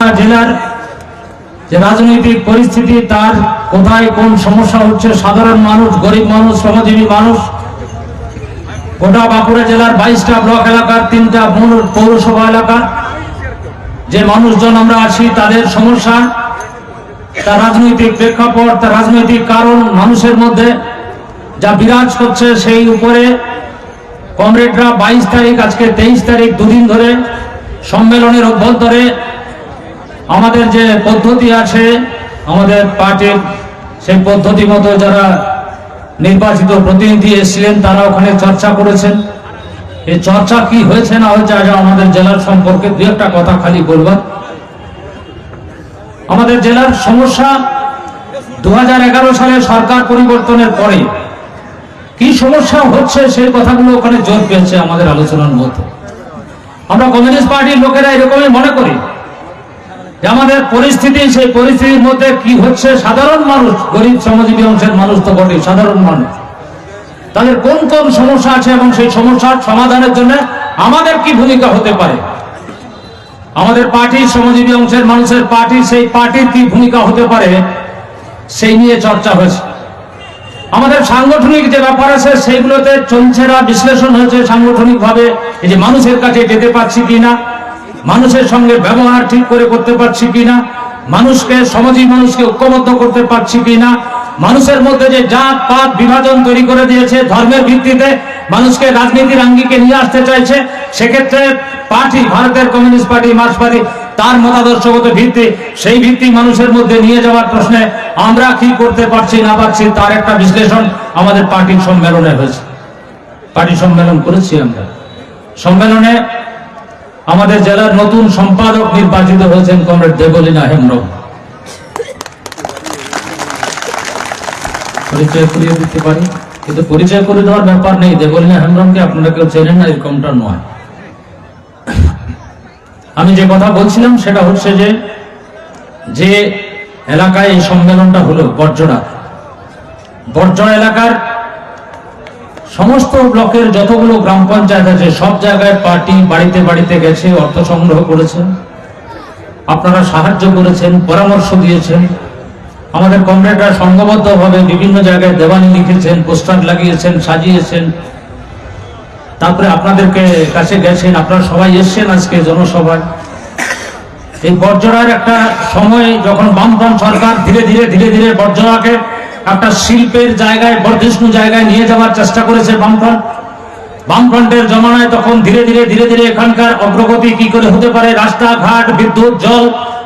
জেলার যে রাজনৈতিক পরিস্থিতি, তার কোথায় কোন সমস্যা হচ্ছে, সাধারণ মানুষ, গরিব মানুষ, শ্রমজীবী মানুষ, গোটা বাঁকুড়া জেলার বাইশটা ব্লক এলাকার তিনটা পৌরসভা এলাকার যে মানুষজন আমরা আছি, তাদের সমস্যা, তার রাজনৈতিক প্রেক্ষাপট, তার রাজনৈতিক কারণ, মানুষের মধ্যে যা বিরাজ করছে, সেই উপরে কমরেডরা বাইশ তারিখ, আজকে তেইশ তারিখ দুদিন ধরে সম্মেলনের অভ্যন্তরে আমাদের যে পদ্ধতি আছে, আমাদের পার্টির সেই পদ্ধতি মতো যারা নির্বাচিত প্রতিনিধি এসেছিলেন, তারা ওখানে চর্চা করেছেন। এই চর্চা কি হয়েছে না হয়েছে, আজ আমাদের জেলার সম্পর্কে দু একটা কথা খালি বলবার। আমাদের জেলার সমস্যা দু হাজার এগারো সালে সরকার পরিবর্তনের পরে কি সমস্যা হচ্ছে, সেই কথাগুলো ওখানে জোর পেয়েছে আমাদের আলোচনার মধ্যে। আমরা কমিউনিস্ট পার্টির লোকেরা এরকমই মনে করি। আমাদের পরিস্থিতি, সেই পরিস্থিতির মধ্যে কি হচ্ছে? সাধারণ মানুষ, গরিব শ্রমজীবী অংশের মানুষ তো বটে সাধারণ মানুষ। তাদের কোন কোন সমস্যা আছে এবং সেই সমস্যার সমাধানের জন্য আমাদের কি ভূমিকা হতে পারে? আমাদের পার্টির শ্রমজীবী অংশের মানুষের পার্টির সেই পার্টির কি ভূমিকা হতে পারে? সেই নিয়ে চর্চা হয়েছে। আমাদের সাংগঠনিক যে ব্যাপার আছে, সেইগুলোতে চলছে না, বিশ্লেষণ হয়েছে সাংগঠনিক ভাবে এই যে মানুষের কাছে যেতে পারছি কিনা মানুষের সঙ্গে ব্যবহার ঠিক করে করতে পারছি কিনা? মানুষকে, সমাজী মানুষকে ঐক্যবদ্ধ করতে পারছি কিনা? মানুষের মধ্যে যে জাত, পাত, বিভাজন তৈরি করে দিয়েছে ধর্মের ভিত্তিতে, মানুষকে রাজনীতির আঙ্গিকে নিয়ে আসতে চাইছে, সেক্ষেত্রে পার্টি, ভারতের কমিউনিস্ট পার্টি, মার্ক্স তার মতাদর্শগত ভিত্তি, সেই ভিত্তি মানুষের মধ্যে নিয়ে যাওয়ার প্রশ্নে আমরা কি করতে পারছি না পারছি, তার একটা বিশ্লেষণ আমাদের পার্টির সম্মেলনে হয়েছে। পার্টি সম্মেলন করেছি আমরা। সম্মেলনে আমাদের জেলার নতুন সম্পাদক নির্বাচিত হয়েছেন কমরেড দেবলীনা হেমব্রম। পরিচয় করিয়ে দিতে পারি? কিন্তু পরিচয় করে দেওয়ার ব্যাপার নেই। দেবলীনা হেমব্রমকে আপনারা কেউ চেনেন না এরকমটা নয়। আমি যে কথা বলছিলাম সেটা হচ্ছে যে যে এলাকায় এই সম্মেলনটা হলো বর্জরা বর্জরা এলাকার সমস্ত ব্লকের যতগুলো গ্রাম পঞ্চায়েত আছে, সব জায়গায় পার্টি বাড়িতে বাড়িতে গেছে, অর্থ সংগ্রহ করেছেন। আপনারা সাহায্য করেছেন, পরামর্শ দিয়েছেন। আমাদের কমরেডরা সংঘবদ্ধভাবে বিভিন্ন জায়গায় দেওয়ানি লিখেছেন, পোস্টার লাগিয়েছেন, সাজিয়েছেন। তারপরে আপনাদেরকে কাছে গেছেন, আপনারা সবাই এসছেন আজকে জনসভায়। এই বর্জরার একটা সময় যখন বামফ্রন্ট সরকার ধীরে ধীরে ধীরে ধীরে বর্জরাকে একটা শিল্পের জায়গায়, বর্ধিষ্ণু জায়গায় নিয়ে যাওয়ার চেষ্টা করেছে বামফ্রন্ট। বামফ্রন্টের জমানায় তখন ধীরে ধীরে ধীরে ধীরে এখানকার অগ্রগতি কি করে হতে পারে? রাস্তাঘাট, বিদ্যুৎ, জল,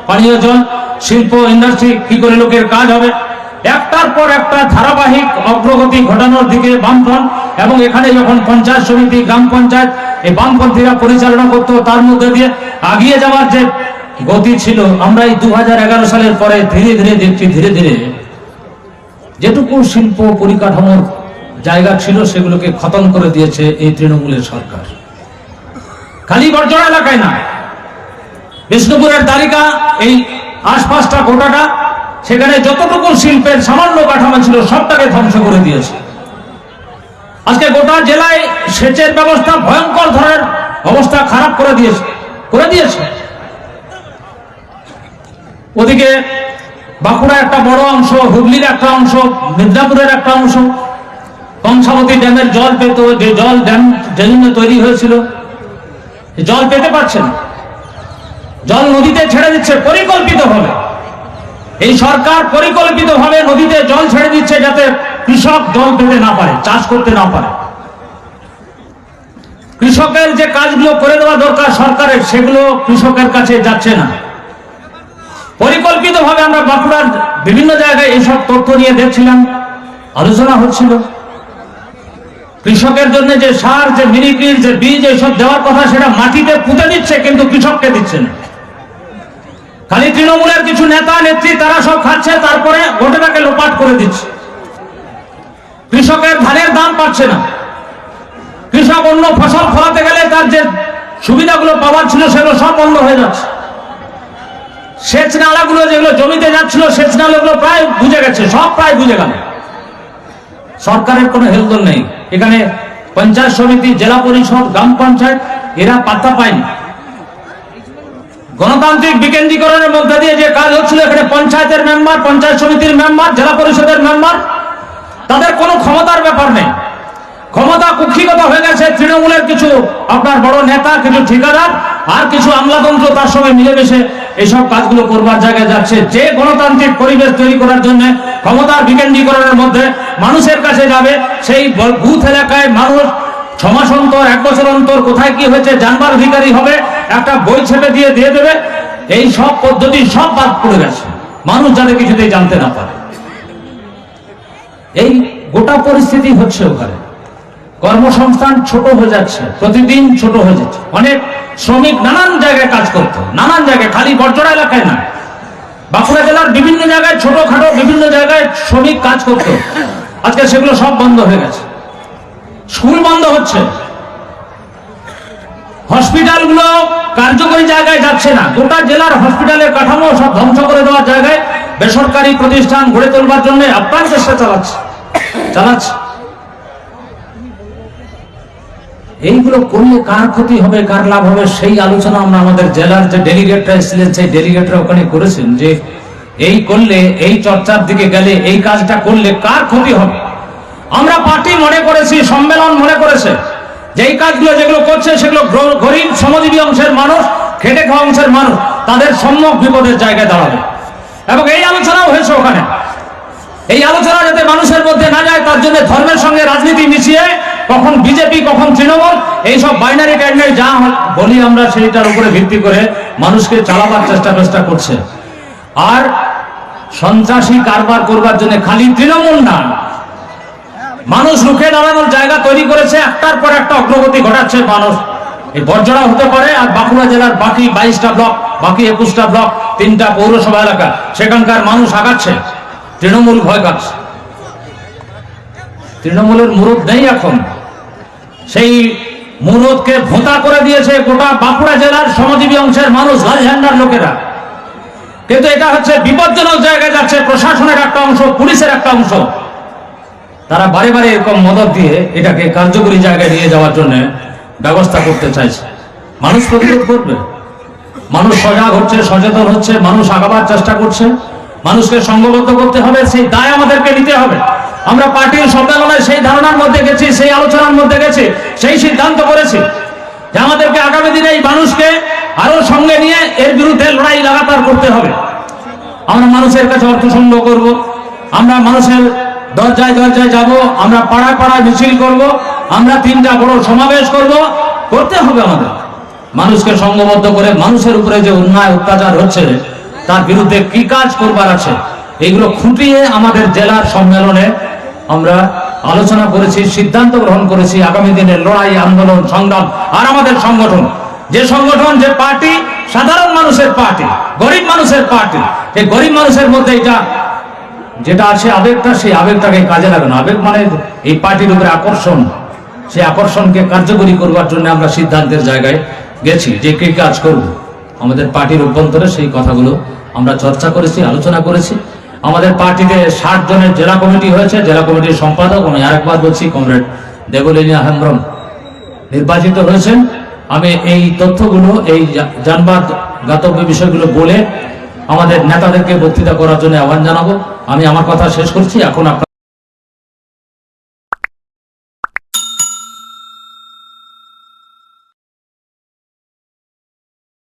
পানীয় জল, শিল্প, ইন্ডাস্ট্রি, কি করে লোকের কাজ হবে? একটার পর একটা ধারাবাহিক অগ্রগতি ঘটানোর দিকে বামফ্রন্ট এবং এখানে যখন পঞ্চায়েত সমিতি, গ্রাম পঞ্চায়েত এই বামপন্থীরা পরিচালনা করতো, তার মধ্যে দিয়ে আগিয়ে যাওয়ার যে গতি ছিল আমরা এই দু হাজার এগারো সালের পরে ধীরে ধীরে দেখছি, ধীরে ধীরে যেটুকু শিল্প পরিকাঠামোর জায়গা ছিল, সেগুলোকে খতম করে দিয়েছে এই তৃণমূলের সরকার। খালি বর্জনা এলাকায় না বিষ্ণুপুরের তালিকা এই আশপাশটা, গোটাটা, সেখানে যতটুকু শিল্পের সামান্য কাঠামো ছিল, সবটাকে ধ্বংস করে দিয়েছে। আজকে গোটা জেলায় সেচের ব্যবস্থা ভয়ঙ্কর ধরনের অবস্থা খারাপ করে দিয়েছে করে দিয়েছে। ওদিকে বাঁকুড়া একটা বড় অংশ, হুগলির একটা অংশ মিদনাপুরের একটা অংশ। কংসাবতী ড্যামের জল পেত, যে জল ড্যাম যে জন্য তৈরি হয়েছিল জল পেতে পারছে না। জল নদীতে ছেড়ে দিচ্ছে পরিকল্পিত ভাবে এই সরকার পরিকল্পিত ভাবে নদীতে জল ছেড়ে দিচ্ছে যাতে কৃষক জল পেতে না পারে, চাষ করতে না পারে। কৃষকের যে কাজগুলো করে দেওয়া দরকার সরকারের, সেগুলো কৃষকের কাছে যাচ্ছে না। পরিকল্পিত ভাবে আমরা বাঁকুড়ার বিভিন্ন জায়গায় এইসব তথ্য নিয়ে দেখছিলাম, আলোচনা হচ্ছিল। কৃষকের জন্য যে সার, যে মিনিগ্রিল যে বীজ এইসব দেওয়ার কথা সেটা মাটিতে পুঁতে দিচ্ছে, কিন্তু কৃষককে দিচ্ছে না। খালি তৃণমূলের কিছু নেতা, নেত্রী, তারা সব খাচ্ছে, তারপরে গোটাটাকে লোপাট করে দিচ্ছে। কৃষকের ধানের দাম পাচ্ছে না। কৃষক অন্য ফসল ফলাতে গেলে তার যে সুবিধাগুলো পাওয়ার ছিল, সেগুলো সব বন্ধ হয়ে যাচ্ছে। সেচ নালাগুলো যেগুলো জমিতে যাচ্ছিল, সেচ নালাগুলো প্রায় বুঝে গেছে, সব প্রায় বুঝে গেল। সরকারের কোনো হেলদোল নেই। এখানে পঞ্চায়েত সমিতি, জেলা পরিষদ, গ্রাম পঞ্চায়েত, এরা পাত্তা পায়নি। গণতান্ত্রিক বিকেন্দ্রীকরণের মধ্যে দিয়ে যে কাজ হচ্ছিল, এখানে পঞ্চায়েতের মেম্বার, পঞ্চায়েত সমিতির মেম্বার, জেলা পরিষদের মেম্বার, তাদের কোনো ক্ষমতার ব্যাপার নেই। ক্ষমতা কুক্ষিগত হয়ে গেছে, তৃণমূলের কিছু আপনার বড় নেতা, কিছু ঠিকাদার, আর কিছু আমলাতন্ত্র তার সঙ্গে মিলেমিশে এইসব কাজগুলো করবার জায়গায় যাচ্ছে। যে গণতান্ত্রিক পরিবেশ তৈরি করার জন্য ক্ষমতার বিকেন্দ্রীকরণের মধ্যে মানুষের কাছে যাবে, সেই বুথ এলাকায় মানুষ ছ মাস অন্তর, এক বছর অন্তর কোথায় কি হয়েছে জানবার অধিকারী হবে, একটা বই ছেপে দিয়ে দিয়ে দেবে। এই সব পদ্ধতি সব বাদ পড়ে গেছে। মানুষ যাতে কিছুতেই জানতে না পারে। এই গোটা পরিস্থিতি হচ্ছে ওখানে। কর্মসংস্থান ছোট হয়ে যাচ্ছে, প্রতিদিন ছোট হয়ে যাচ্ছে। অনেক শ্রমিক নানান জায়গায় কাজ করতো, নানান জায়গায়, খালি বর্জরা এলাকায় না। বাঁকুড়া জেলার বিভিন্ন জায়গায়, ছোটখাটো বিভিন্ন জায়গায় শ্রমিক কাজ করতো। আজকে সেগুলো সব বন্ধ হয়ে গেছে। স্কুল বন্ধ হচ্ছে। হসপিটালগুলো কার্যকরী জায়গায় যাচ্ছে না। গোটা জেলার হসপিটালের কাঠামো সব ধ্বংস করে দেওয়ার জায়গায় বেসরকারি প্রতিষ্ঠান গড়ে তোলবার জন্য আপ্রাণ চেষ্টা চালাচ্ছে। চালাচ্ছে। এইগুলো করলে কার ক্ষতি হবে, কার লাভ হবে, সেই আলোচনা আমরা আমাদের জেলার যে ডেলিগেটরা এসেছিলেন সেই ডেলিগেটরা ওখানে করেছেন যে এই করলে, এই চর্চার দিকে গেলে, এই কাজটা করলে কার ক্ষতি হবে? আমরা পার্টি মনে করেছি, সম্মেলন মনে করেছে, যে এই কাজগুলো যেগুলো করছে, সেগুলো গরিব শ্রমজীবী অংশের মানুষ, খেটে খাওয়া অংশের মানুষ, তাদের সম্মুখ বিপদের জায়গায় দাঁড়াবে। এবং এই আলোচনাও হয়েছে ওখানে। এই আলোচনা যাতে মানুষের মধ্যে না যায়, তার জন্য ধর্মের সঙ্গে রাজনীতি মিশিয়ে কখন বিজেপি, কখন তৃণমূল, এইসব বাইনারি টাইনারি যা বলি আমরা সেইটার উপরে ভিত্তি করে মানুষকে চালাবার চেষ্টা চেষ্টা করছে। আর সন্ত্রাসী কারবার করবার জন্য খালি তৃণমূল না। মানুষ রুখে দাঁড়ানোর জায়গা তৈরি করেছে, একটার পর একটা অগ্রগতি ঘটাচ্ছে মানুষ। এই বর্জরা হতে পারে, আর বাঁকুড়া জেলার বাকি বাইশটা ব্লক, বাকি একুশটা ব্লক, তিনটা পৌরসভা এলাকা, সেখানকার মানুষ আগাচ্ছে। তৃণমূল ভয় পাচ্ছে। তৃণমূলের মুরুদ নেই এখন। সেই মুরুদকে ভোঁতা করে দিয়েছে গোটা বাঁকুড়া জেলার শ্রমজীবী অংশের মানুষ লালঝান্ডার লোকেরা। কিন্তু এটা হচ্ছে বিপজ্জনক জায়গায় যাচ্ছে প্রশাসনের একটা অংশ, পুলিশের একটা অংশ। তারা বারে বারে এরকম মদত দিয়ে এটাকে কার্যকরী জায়গায় নিয়ে যাওয়ার জন্য ব্যবস্থা করতে চাইছে। মানুষ প্রতিরোধ করবে। মানুষ সজাগ হচ্ছে, সচেতন হচ্ছে, মানুষ আগাবার চেষ্টা করছে। মানুষকে সংঘবদ্ধ করতে হবে, সেই দায় আমাদেরকে নিতে হবে। আমরা পার্টির সম্মেলনে সেই ধারণার মধ্যে গেছি, সেই আলোচনার মধ্যে গেছি, সেই সিদ্ধান্ত করেছি যে আমাদেরকে আগামী দিনে এই মানুষকে আরও সঙ্গে নিয়ে এর বিরুদ্ধে লড়াই লাগাতার করতে হবে। আমরা মানুষের কাছে অর্থ সংগ্রহ করব, আমরা মানুষের দরজায় দরজায় যাব, আমরা পাড়ায় পাড়ায় মিছিল করব, আমরা তিনটা বড় সমাবেশ করব, করতে হবে আমাদের। মানুষকে সংঘবদ্ধ করে মানুষের উপরে যে অন্যায়, অত্যাচার হচ্ছে, তার বিরুদ্ধে কি কাজ করবার আছে, এগুলো খুঁটিয়ে আমাদের জেলার সম্মেলনে আমরা আলোচনা করেছি, সিদ্ধান্ত গ্রহণ করেছি, আগামী দিনের লড়াই, আন্দোলন, সংগ্রাম আর আমাদের সংগঠন। যে সংগঠন, যে পার্টি, সাধারণ মানুষের পার্টি, গরিব মানুষের পার্টি। এই গরিব মানুষের মধ্যে এটা, যেটা আছে আবেগটা, সেই আবেগটাকে কাজে লাগানো। আবেগ মানে এই পার্টির উপরে আকর্ষণ। সেই আকর্ষণকে কার্যকরী করবার জন্য আমরা সিদ্ধান্তের জায়গায় গেছি, যে কে কাজ করব। আমাদের পার্টির অভ্যন্তরে সেই কথাগুলো আমরা চর্চা করেছি, আলোচনা করেছি। আমাদের পার্টিতে ষাট জনের জেলা কমিটি হয়েছে, জেলা কমিটির সম্পাদক আমি আরেকবার বলছি, কমরেড দেবলিনী হেমব্রম নির্বাচিত হয়েছেন। আমি এই তথ্যগুলো, এই যানবাদ গাতব্য বিষয়গুলো বলে আমাদের নেতাদেরকে বক্তৃতা করার জন্য আহ্বান জানাব। আমি আমার কথা শেষ করছি, এখন আপনার